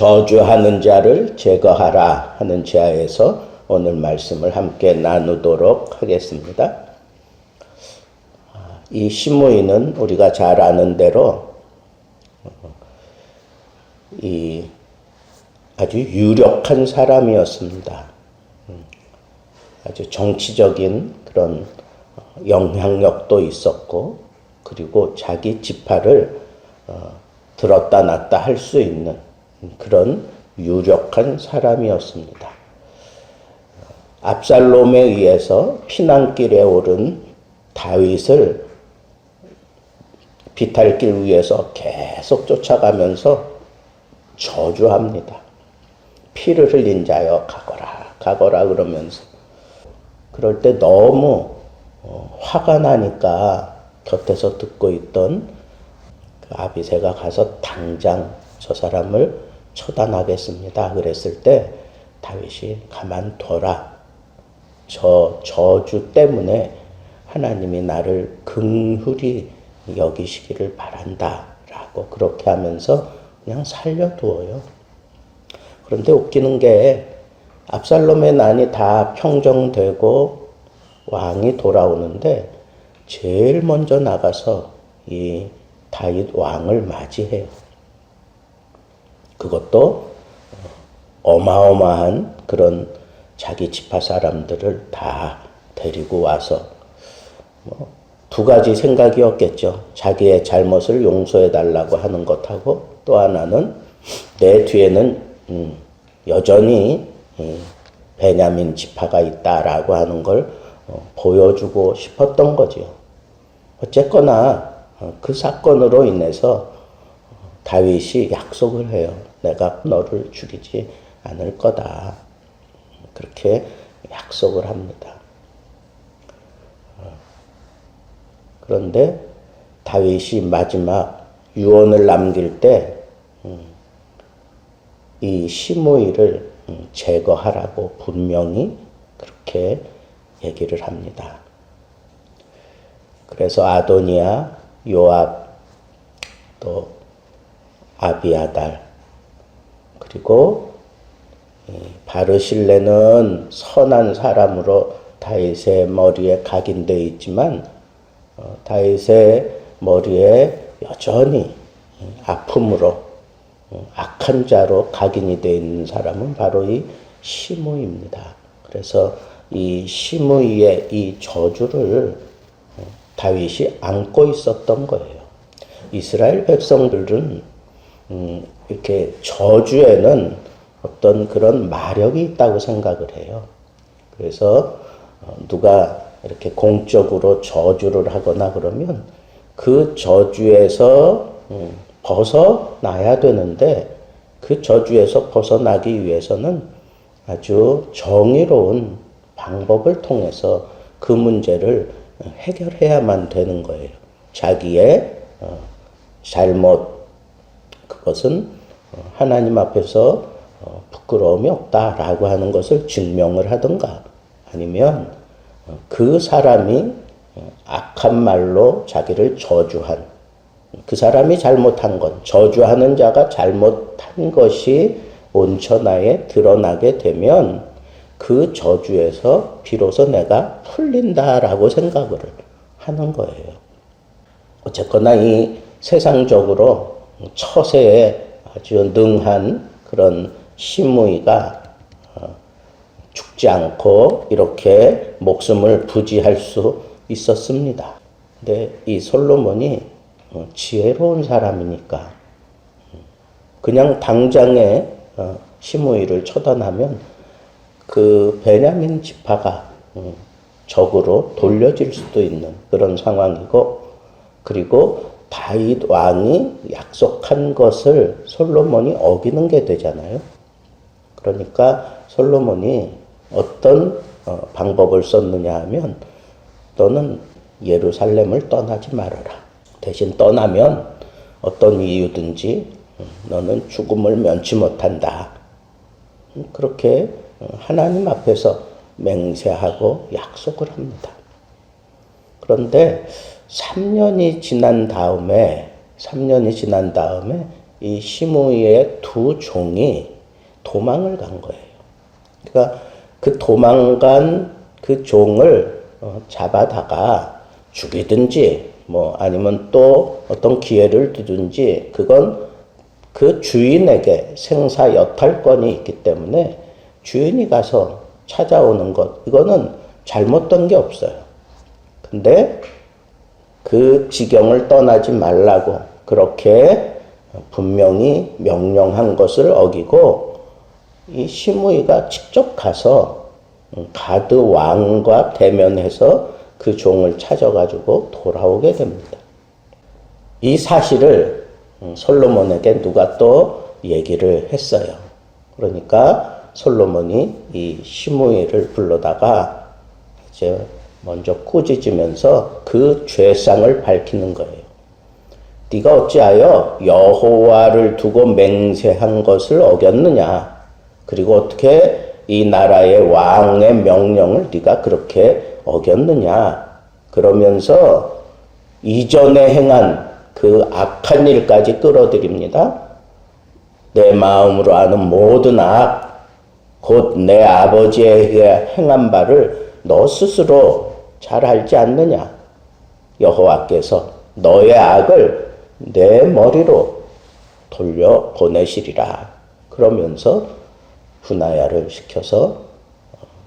저주하는 자를 제거하라 하는 지하에서 오늘 말씀을 함께 나누도록 하겠습니다. 이 시므이는 우리가 잘 아는 대로 이 아주 유력한 사람이었습니다. 아주 정치적인 그런 영향력도 있었고, 그리고 자기 지파를 어, 들었다 놨다 할 수 있는 그런 유력한 사람이었습니다. 압살롬에 의해서 피난길에 오른 다윗을 비탈길 위에서 계속 쫓아가면서 저주합니다. 피를 흘린 자여 가거라 가거라 그러면서 그럴 때 너무 어, 화가 나니까 곁에서 듣고 있던 그 아비새가 가서 당장 저 사람을 처단하겠습니다. 그랬을 때 다윗이 가만둬라. 저 저주 때문에 하나님이 나를 긍휼히 여기시기를 바란다라고 그렇게 하면서 그냥 살려두어요. 그런데 웃기는 게 압살롬의 난이 다 평정되고 왕이 돌아오는데 제일 먼저 나가서 이 다윗 왕을 맞이해요. 그것도 어마어마한 그런 자기 지파 사람들을 다 데리고 와서 뭐 두 가지 생각이었겠죠. 자기의 잘못을 용서해 달라고 하는 것하고 또 하나는 내 뒤에는 음, 여전히 음, 베냐민 지파가 있다라고 하는 걸 어, 보여주고 싶었던 거지요. 어쨌거나 어, 그 사건으로 인해서 다윗이 약속을 해요. 내가 너를 죽이지 않을 거다. 그렇게 약속을 합니다. 어, 그런데 다윗이 마지막 유언을 남길 때, 음, 이 시므이를 음, 제거하라고 분명히 그렇게 얘기를 합니다. 그래서 아도니아, 요압, 또 아비아달, 그리고 바르실레는 선한 사람으로 다윗의 머리에 각인되어 있지만 어, 다윗의 머리에 여전히 아픔으로 어, 악한 자로 각인이 되어 있는 사람은 바로 이 시므입니다. 그래서 이 시므이의 이 저주를 어, 다윗이 안고 있었던 거예요. 이스라엘 백성들은 음, 이렇게 저주에는 어떤 그런 마력이 있다고 생각을 해요. 그래서 어, 누가 이렇게 공적으로 저주를 하거나 그러면 그 저주에서 음, 벗어나야 되는데 그 저주에서 벗어나기 위해서는 아주 정의로운 방법을 통해서 그 문제를 해결해야만 되는 거예요. 자기의 어, 잘못 그것은 어, 하나님 앞에서 어, 부끄러움이 없다라고 하는 것을 증명을 하든가 아니면 그 사람이 악한 말로 자기를 저주한 그 사람이 잘못한 건 저주하는 자가 잘못한 것이 온천하에 드러나게 되면 그 저주에서 비로소 내가 풀린다라고 생각을 하는 거예요. 어쨌거나 이 세상적으로 처세에 아주 능한 그런 시무이가 어, 죽지 않고 이렇게 목숨을 부지할 수 있었습니다. 근데 이 솔로몬이 어, 지혜로운 사람이니까 음, 그냥 당장에 어, 시므이를 처단하면 그 베냐민 지파가 음, 적으로 돌려질 수도 있는 그런 상황이고 그리고 다윗 왕이 약속한 것을 솔로몬이 어기는 게 되잖아요. 그러니까 솔로몬이 어떤 어, 방법을 썼느냐 하면 너는 예루살렘을 떠나지 말아라. 대신 떠나면 어떤 이유든지 너는 죽음을 면치 못한다. 그렇게 하나님 앞에서 맹세하고 약속을 합니다. 그런데 3년이 지난 다음에 3년이 지난 다음에 이 시므이의 두 종이 도망을 간 거예요. 그러니까 그 도망간 그 종을 어, 잡아다가 죽이든지 뭐 아니면 또 어떤 기회를 두든지 그건 그 주인에게 생사 여탈권이 있기 때문에 주인이 가서 찾아오는 것 이거는 잘못된 게 없어요. 근데 그 지경을 떠나지 말라고 그렇게 분명히 명령한 것을 어기고 이 시므이가 직접 가서 가드 왕과 대면해서 그 종을 찾아가지고 돌아오게 됩니다. 이 사실을 솔로몬에게 누가 또 얘기를 했어요. 그러니까 솔로몬이 이 시므이를 불러다가 이제 먼저 꾸짖으면서 그 죄상을 밝히는 거예요. 네가 어찌하여 여호와를 두고 맹세한 것을 어겼느냐? 그리고 어떻게 이 나라의 왕의 명령을 네가 그렇게 어겼느냐? 그러면서 이전에 행한 그 악한 일까지 끌어들입니다. 내 마음으로 아는 모든 악, 곧 내 아버지에게 행한 바를 너 스스로 잘 알지 않느냐? 여호와께서 너의 악을 내 머리로 돌려 보내시리라. 그러면서 분하야를 시켜서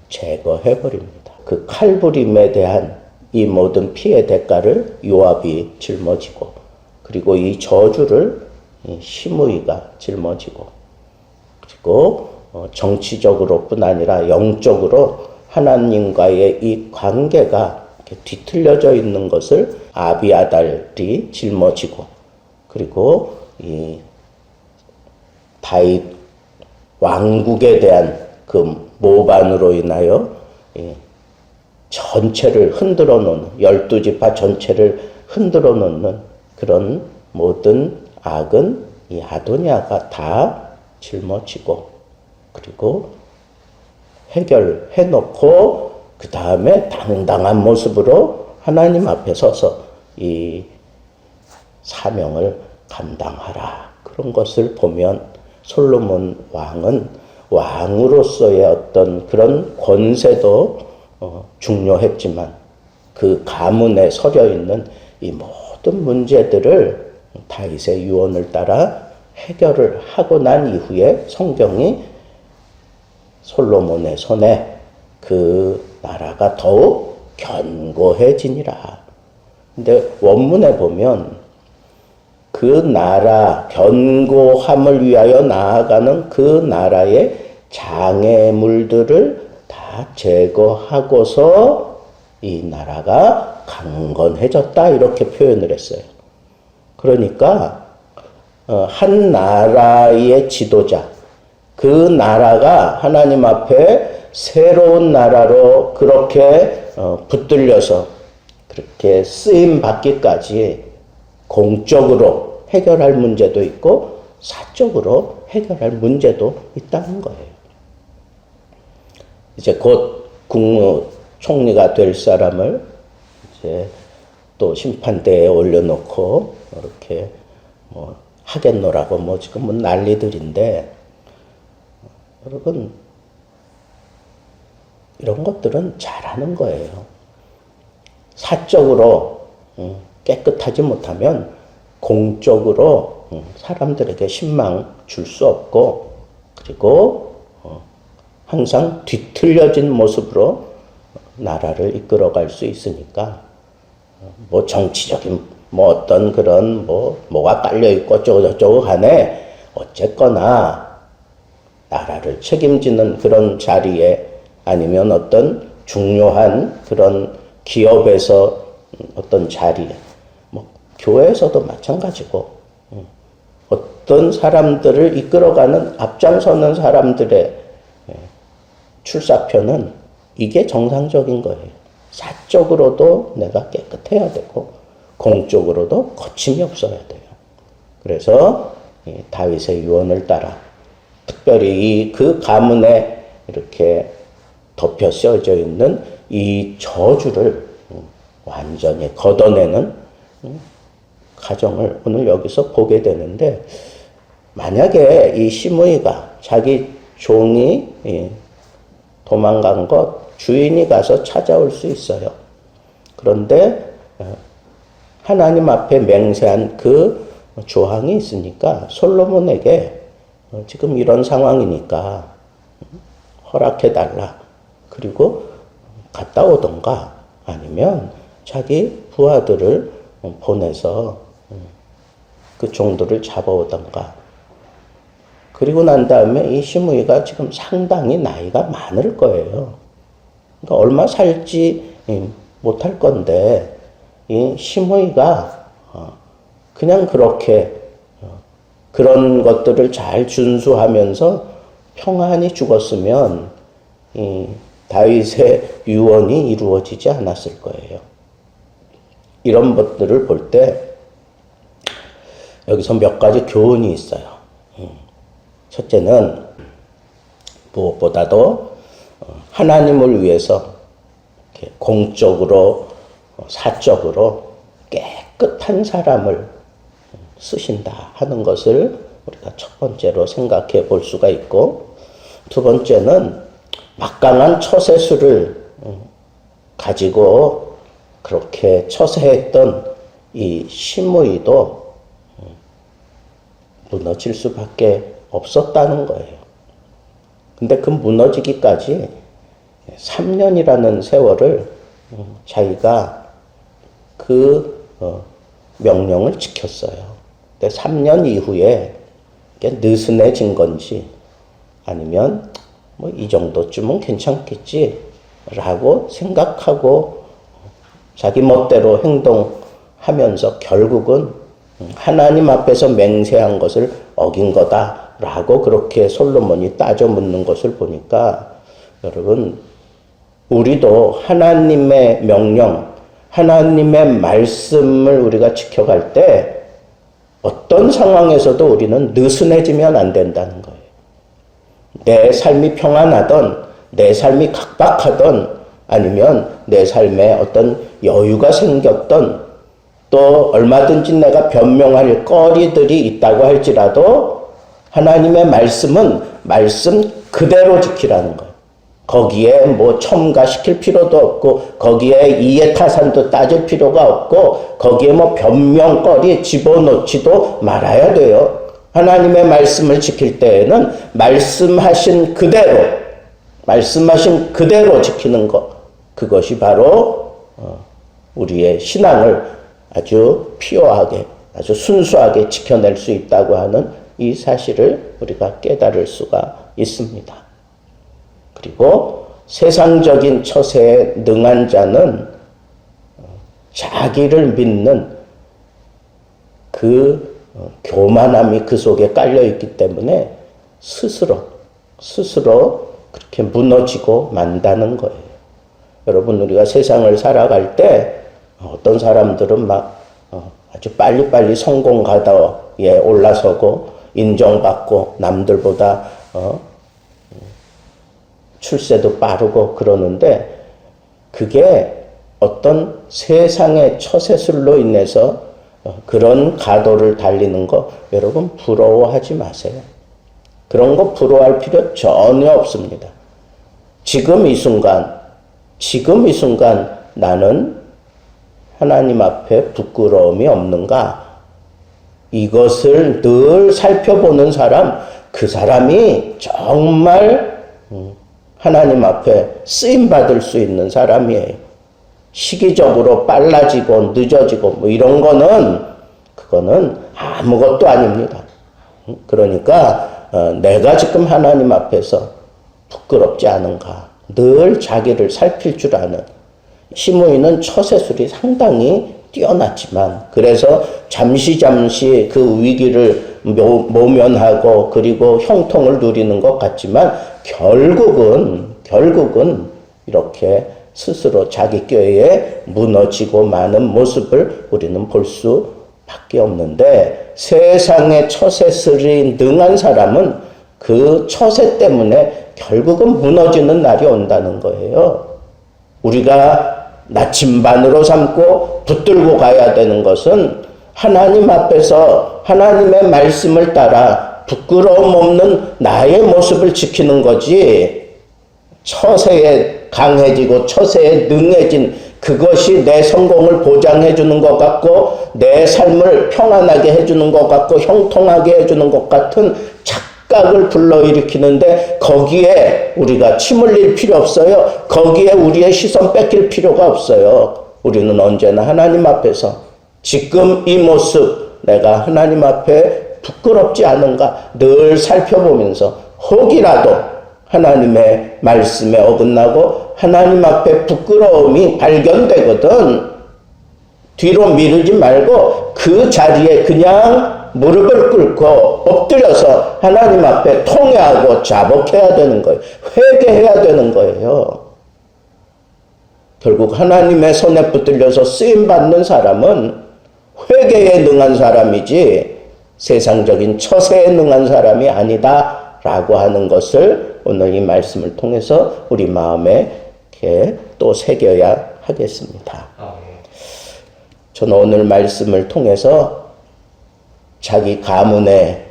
제거해 버립니다. 그 칼부림에 대한 이 모든 피해 대가를 요압이 짊어지고 그리고 이 저주를 시므이가 짊어지고 그리고 어, 정치적으로뿐 아니라 영적으로 하나님과의 이 관계가 뒤틀려져 있는 것을 아비아달이 짊어지고 그리고 이 다윗 왕국에 대한 그 모반으로 인하여 전체를 흔들어 놓는 열두 지파 전체를 흔들어 놓는 그런 모든 악은 이 아도니아가 다 짊어지고 그리고 해결해 놓고 그 다음에 당당한 모습으로 하나님 앞에 서서 이 사명을 감당하라. 그런 것을 보면 솔로몬 왕은 왕으로서의 어떤 그런 권세도 어, 중요했지만 그 가문에 서려 있는 이 모든 문제들을 다윗의 유언을 따라 해결을 하고 난 이후에 성경이 솔로몬의 손에 그 나라가 더욱 견고해지니라. 근데 원문에 보면 그 나라 견고함을 위하여 나아가는 그 나라의 장애물들을 다 제거하고서 이 나라가 강건해졌다 이렇게 표현을 했어요. 그러니까 어, 한 나라의 지도자 그 나라가 하나님 앞에 새로운 나라로 그렇게 어, 붙들려서 그렇게 쓰임 받기까지 공적으로 해결할 문제도 있고 사적으로 해결할 문제도 있다는 거예요. 이제 곧 국무총리가 될 사람을 이제 또 심판대에 올려놓고 이렇게 뭐 하겠노라고 뭐 지금 뭐 난리들인데 여러분 이런 것들은 잘하는 거예요. 사적으로 깨끗하지 못하면 공적으로 사람들에게 신망 줄 수 없고 그리고 어, 항상 뒤틀려진 모습으로 나라를 이끌어갈 수 있으니까 어, 뭐 정치적인 뭐 어떤 그런 뭐 뭐가 깔려 있고 어쩌고 저쩌고 간에 어쨌거나 나라를 책임지는 그런 자리에 아니면 어떤 중요한 그런 기업에서 어떤 자리에 뭐 교회에서도 마찬가지고 어떤 사람들을 이끌어가는 앞장서는 사람들의 예, 출사표는 이게 정상적인 거예요. 사적으로도 내가 깨끗해야 되고 공적으로도 거침이 없어야 돼요. 그래서 다윗의 유언을 따라 특별히 그 가문에 이렇게 덮여 씌어져 있는 이 저주를 완전히 걷어내는 가정을 오늘 여기서 보게 되는데 만약에 이 시므이가 자기 종이 예, 도망간 것 주인이 가서 찾아올 수 있어요. 그런데 어, 하나님 앞에 맹세한 그 조항이 있으니까 솔로몬에게 어, 지금 이런 상황이니까 허락해 달라. 그리고 갔다 오던가 아니면 자기 부하들을 보내서 그 종들을 잡아오던가. 그리고 난 다음에 이 시므이가 지금 상당히 나이가 많을 거예요. 그러니까 얼마 살지 못할 건데 이 시므이가 어, 그냥 그렇게 어, 그런 것들을 잘 준수하면서 평안히 죽었으면 이 다윗의 유언이 이루어지지 않았을 거예요. 이런 것들을 볼 때 여기서 몇 가지 교훈이 있어요. 음. 첫째는 무엇보다도 어, 하나님을 위해서 공적으로 어, 사적으로 깨끗한 사람을 쓰신다 하는 것을 우리가 첫 번째로 생각해 볼 수가 있고 두 번째는 막강한 처세술을 음, 가지고 그렇게 처세했던 이 시므이도 음, 무너질 수밖에 없었다는 거예요. 근데 그 무너지기까지 3년이라는 세월을 음, 자기가 그 어, 명령을 지켰어요. 근데 3년 이후에 느슨해진 건지 아니면 뭐 이 정도쯤은 괜찮겠지 라고 생각하고 자기 멋대로 행동하면서 결국은 하나님 앞에서 맹세한 것을 어긴 거다라고 그렇게 솔로몬이 따져 묻는 것을 보니까 여러분 우리도 하나님의 명령, 하나님의 말씀을 우리가 지켜갈 때 어떤 상황에서도 우리는 느슨해지면 안 된다는 거예요. 내 삶이 평안하던, 내 삶이 각박하던, 아니면 내 삶에 어떤 여유가 생겼던, 또 얼마든지 내가 변명할 거리들이 있다고 할지라도 하나님의 말씀은 말씀 그대로 지키라는 거예요. 거기에 뭐 첨가시킬 필요도 없고 거기에 이해타산도 따질 필요가 없고 거기에 뭐 변명거리 집어넣지도 말아야 돼요. 하나님의 말씀을 지킬 때에는 말씀하신 그대로 말씀하신 그대로 지키는 것 그것이 바로 어, 우리의 신앙을 아주 피오하게 아주 순수하게 지켜낼 수 있다고 하는 이 사실을 우리가 깨달을 수가 있습니다. 그리고 세상적인 처세에 능한 자는 자기를 믿는 그 어, 교만함이 그 속에 깔려 있기 때문에 스스로 스스로 그렇게 무너지고 만다는 거예요. 여러분 우리가 세상을 살아갈 때 어떤 사람들은 막 어, 아주 빨리빨리 성공 가다에 올라서고 인정받고 남들보다 어, 출세도 빠르고 그러는데 그게 어떤 세상의 처세술로 인해서 어, 그런 가도를 달리는 거 여러분 부러워하지 마세요. 그런 거 부러워할 필요 전혀 없습니다. 지금 이 순간, 지금 이 순간 나는 하나님 앞에 부끄러움이 없는가? 이것을 늘 살펴보는 사람, 그 사람이 정말 음, 하나님 앞에 쓰임 받을 수 있는 사람이에요. 시기적으로 빨라지고 늦어지고 뭐 이런 거는 그거는 아무것도 아닙니다. 그러니까 어, 내가 지금 하나님 앞에서 부끄럽지 않은가 늘 자기를 살필 줄 아는 시므이는 처세술이 상당히 뛰어났지만 그래서 잠시 잠시 그 위기를 모면하고 그리고 형통을 누리는 것 같지만 결국은 결국은 이렇게 스스로 자기 꾀에 무너지고 마는 모습을 우리는 볼 수밖에 없는데 세상의 처세술이 능한 사람은 그 처세 때문에 결국은 무너지는 날이 온다는 거예요. 우리가 나침반으로 삼고 붙들고 가야 되는 것은 하나님 앞에서 하나님의 말씀을 따라 부끄러움 없는 나의 모습을 지키는 거지. 처세에 강해지고 처세에 능해진 그것이 내 성공을 보장해 주는 것 같고 내 삶을 평안하게 해 주는 것 같고 형통하게 해 주는 것 같은 착 각을 불러일으키는데 거기에 우리가 침 흘릴 필요 없어요. 거기에 우리의 시선 뺏길 필요가 없어요. 우리는 언제나 하나님 앞에서 지금 이 모습 내가 하나님 앞에 부끄럽지 않은가 늘 살펴보면서 혹이라도 하나님의 말씀에 어긋나고 하나님 앞에 부끄러움이 발견되거든 뒤로 미루지 말고 그 자리에 그냥 무릎을 꿇고 엎드려서 하나님 앞에 통회하고 자복해야 되는 거예요. 회개해야 되는 거예요. 결국 하나님의 손에 붙들려서 쓰임 받는 사람은 회개에 능한 사람이지 세상적인 처세에 능한 사람이 아니다라고 하는 것을 오늘 이 말씀을 통해서 우리 마음에 이렇게 또 새겨야 하겠습니다. 아, 예. 저는 오늘 말씀을 통해서 자기 가문에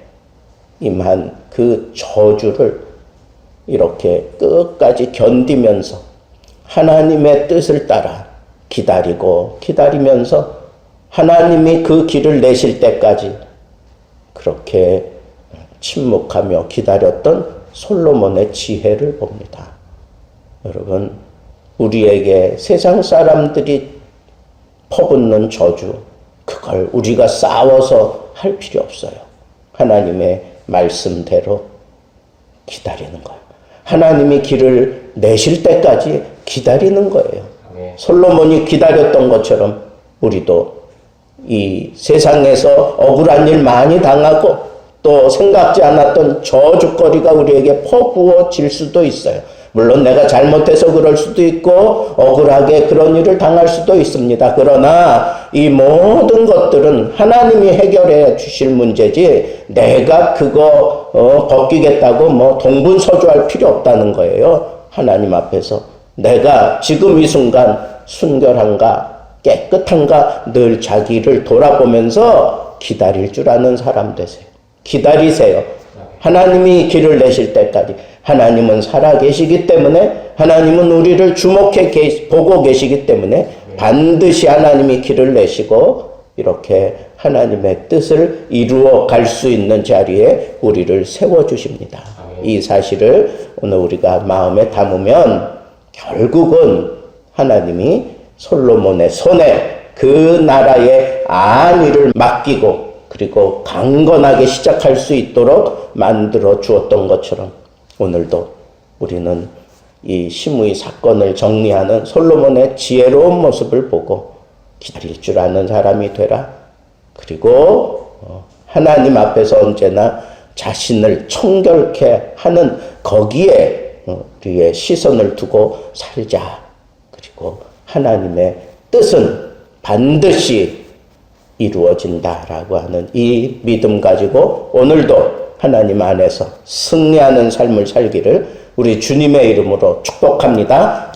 임한 그 저주를 이렇게 끝까지 견디면서 하나님의 뜻을 따라 기다리고 기다리면서 하나님이 그 길을 내실 때까지 그렇게 침묵하며 기다렸던 솔로몬의 지혜를 봅니다. 여러분, 우리에게 세상 사람들이 퍼붓는 저주, 그걸 우리가 싸워서 할 필요 없어요. 하나님의 말씀대로 기다리는 거예요. 하나님이 길을 내실 때까지 기다리는 거예요. 아멘. 솔로몬이 기다렸던 것처럼 우리도 이 세상에서 억울한 일 많이 당하고 또 생각지 않았던 저주거리가 우리에게 퍼부어질 수도 있어요. 물론 내가 잘못해서 그럴 수도 있고 억울하게 그런 일을 당할 수도 있습니다. 그러나 이 모든 것들은 하나님이 해결해 주실 문제지 내가 그거 어, 벗기겠다고 뭐 동분서주할 필요 없다는 거예요. 하나님 앞에서 내가 지금 이 순간 순결한가 깨끗한가 늘 자기를 돌아보면서 기다릴 줄 아는 사람 되세요. 기다리세요. 하나님이 길을 내실 때까지 하나님은 살아 계시기 때문에 하나님은 우리를 주목해 계시, 보고 계시기 때문에 반드시 하나님이 길을 내시고 이렇게 하나님의 뜻을 이루어 갈 수 있는 자리에 우리를 세워 주십니다. 이 사실을 오늘 우리가 마음에 담으면 결국은 하나님이 솔로몬의 손에 그 나라의 안위를 맡기고 그리고 강건하게 시작할 수 있도록 만들어 주었던 것처럼 오늘도 우리는 이 심의 사건을 정리하는 솔로몬의 지혜로운 모습을 보고 기다릴 줄 아는 사람이 되라. 그리고 어, 하나님 앞에서 언제나 자신을 청결케 하는 거기에 어, 우리의 시선을 두고 살자. 그리고 하나님의 뜻은 반드시 이루어진다라고 하는 이 믿음 가지고 오늘도 하나님 안에서 승리하는 삶을 살기를 우리 주님의 이름으로 축복합니다.